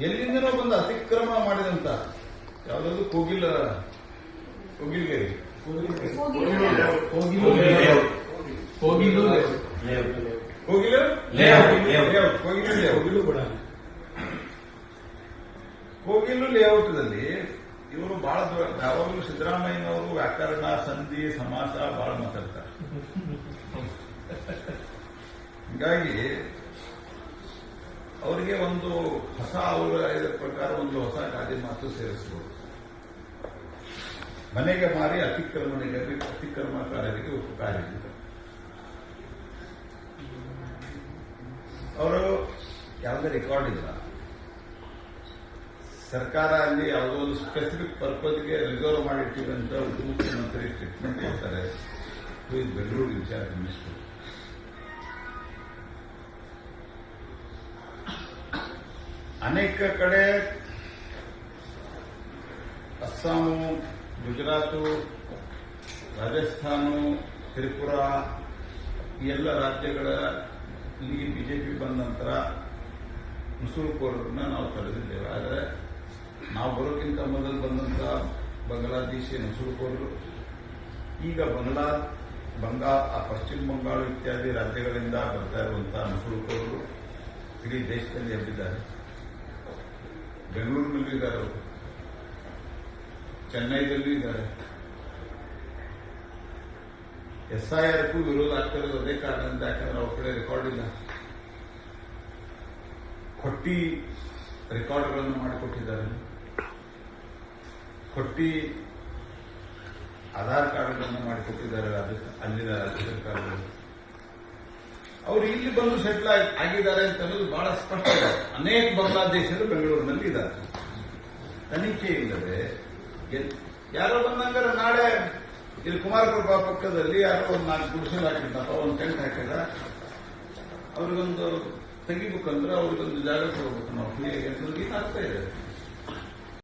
ಎಲ್ಲಿಂದನೋ ಬಂದ ಅತಿಕ್ರಮ ಮಾಡಿದಂತ ಯಾವ್ದಾದ್ರು ಕೋಗಿಲ ಕೋಗಿಲ್ಗೇರಿ ಕೋಗಿಲು. ಕೋಗಿಲು. ಹೋಗಿಲು ಕೂಡ. ಕೋಗಿಲು ಲೇಔಟ್ದಲ್ಲಿ ಇವರು ಬಹಳ ಯಾವಾಗಲೂ ಸಿದ್ದರಾಮಯ್ಯನವರು ವ್ಯಾಕರಣ ಸಂಧಿ ಸಮಾಸ ಬಹಳ ಮಾತಾಡ್ತಾರೆ. ಹೀಗಾಗಿ ಅವರಿಗೆ ಒಂದು ಹೊಸ ಅವರ ಇದರ ಪ್ರಕಾರ ಒಂದು ಹೊಸ ಗಾದೆ ಮಾತು ಸೇರಿಸಬಹುದು ಮನೆಗೆ ಮಾರಿ ಅತಿಕ್ರಮಣಿಗರಿಗೆ ಅತಿಕ್ರಮಕಾರರಿಗೆ ಇದೆ ಅವರು ಯಾವುದೇ ರೆಕಾರ್ಡ್ ಇಲ್ಲ. ಸರ್ಕಾರ ಅಲ್ಲಿ ಯಾವುದೋ ಒಂದು ಸ್ಪೆಸಿಫಿಕ್ ಪರ್ಪಸ್ಗೆ ರಿಸರ್ವ್ ಮಾಡಿಟ್ಟಿವಿ ಅಂತ ಉಪಮುಖ್ಯಮಂತ್ರಿ ಟ್ರೀಟ್ಮೆಂಟ್ ಕೊಡ್ತಾರೆ. ಬೆಂಗಳೂರು ವಿಚಾರ ಮಿನಿಸ್ಟರ್ ಅನೇಕ ಕಡೆ ಅಸ್ಸಾಮು, ಗುಜರಾತು, ರಾಜಸ್ಥಾನ, ತ್ರಿಪುರ, ಈ ಎಲ್ಲ ರಾಜ್ಯಗಳ ಇಲ್ಲಿ ಬಿಜೆಪಿ ಬಂದ ನಂತರ ನುಸುಳುಕೋರರನ್ನ ನಾವು ತಡೆದಿದ್ದೇವೆ. ಆದರೆ ನಾವು ಬರೋಕ್ಕಿಂತ ಮೊದಲು ಬಂದಂತ ಬಾಂಗ್ಲಾದೇಶಿ ನುಸುಳುಕೋರರು ಈಗ ಬಂಗ್ಲಾ, ಬಂಗಾ ಪಶ್ಚಿಮ ಬಂಗಾಳ ಇತ್ಯಾದಿ ರಾಜ್ಯಗಳಿಂದ ಬರ್ತಾ ಇರುವಂತಹ ನುಸುಳುಕೋರರು ಇಡೀ ದೇಶದಲ್ಲಿ ಎಬ್ಬಿದ್ದಾರೆ ಬೆಂಗಳೂರಿನಲ್ಲೂ ಇದ್ದಾರೆ ಚೆನ್ನೈದಲ್ಲೂ ಇದ್ದಾರೆ. ಎಸ್ಐಆರ್ಗೂ ವಿರೋಧ ಆಗ್ತಿರೋದು ಅದೇ ಕಾರಣದಿಂದ ಯಾಕಂದ್ರೆ ಅವ್ರ ಕಡೆ ರೆಕಾರ್ಡ್ ಇಲ್ಲ. ಕೊಟ್ಟಿ ರೆಕಾರ್ಡ್ಗಳನ್ನು ಮಾಡಿಕೊಟ್ಟಿದ್ದಾರೆ. ಕೊಟ್ಟಿ ಆಧಾರ್ ಕಾರ್ಡ್ಗಳನ್ನು ಮಾಡಿಕೊಟ್ಟಿದ್ದಾರೆ. ಅಲ್ಲಿನ ರಾಜ್ಯ ಸರ್ಕಾರಗಳು ಅವರು ಇಲ್ಲಿ ಬಂದು ಸೆಟ್ಲ್ ಆಗಿದ್ದಾರೆ ಅಂತ ಅನ್ನೋದು ಬಹಳ ಸ್ಪಷ್ಟ ಇದೆ. ಅನೇಕ ಬಾಂಗ್ಲಾದೇಶರು ಬೆಂಗಳೂರಿನಲ್ಲಿ ಇದ್ದಾರೆ. ತನಿಖೆ ಇಲ್ಲದೆ ಯಾರೋ ಬಂದಂಗಾರ ನಾಳೆ ಇಲ್ಲಿ ಕುಮಾರಕೃಪಾ ಪಕ್ಕದಲ್ಲಿ ಯಾರೋ ಒಂದು ನಾಲ್ಕು ಗುಡಿಸಲು ಹಾಕಿದ್ದಪ್ಪ ಒಂದು ಟೆಂಟ್ ಹಾಕಿದ ಅವ್ರಿಗೊಂದು ತೆಗಿಬೇಕಂದ್ರೆ ಅವ್ರಿಗೊಂದು ಜಾಗ ಕೊಡ್ಬೇಕು ನಾವು. ಫ್ರೀಯಾಗಿ ಅಂತ ಆಗ್ತಾ ಇದೆ.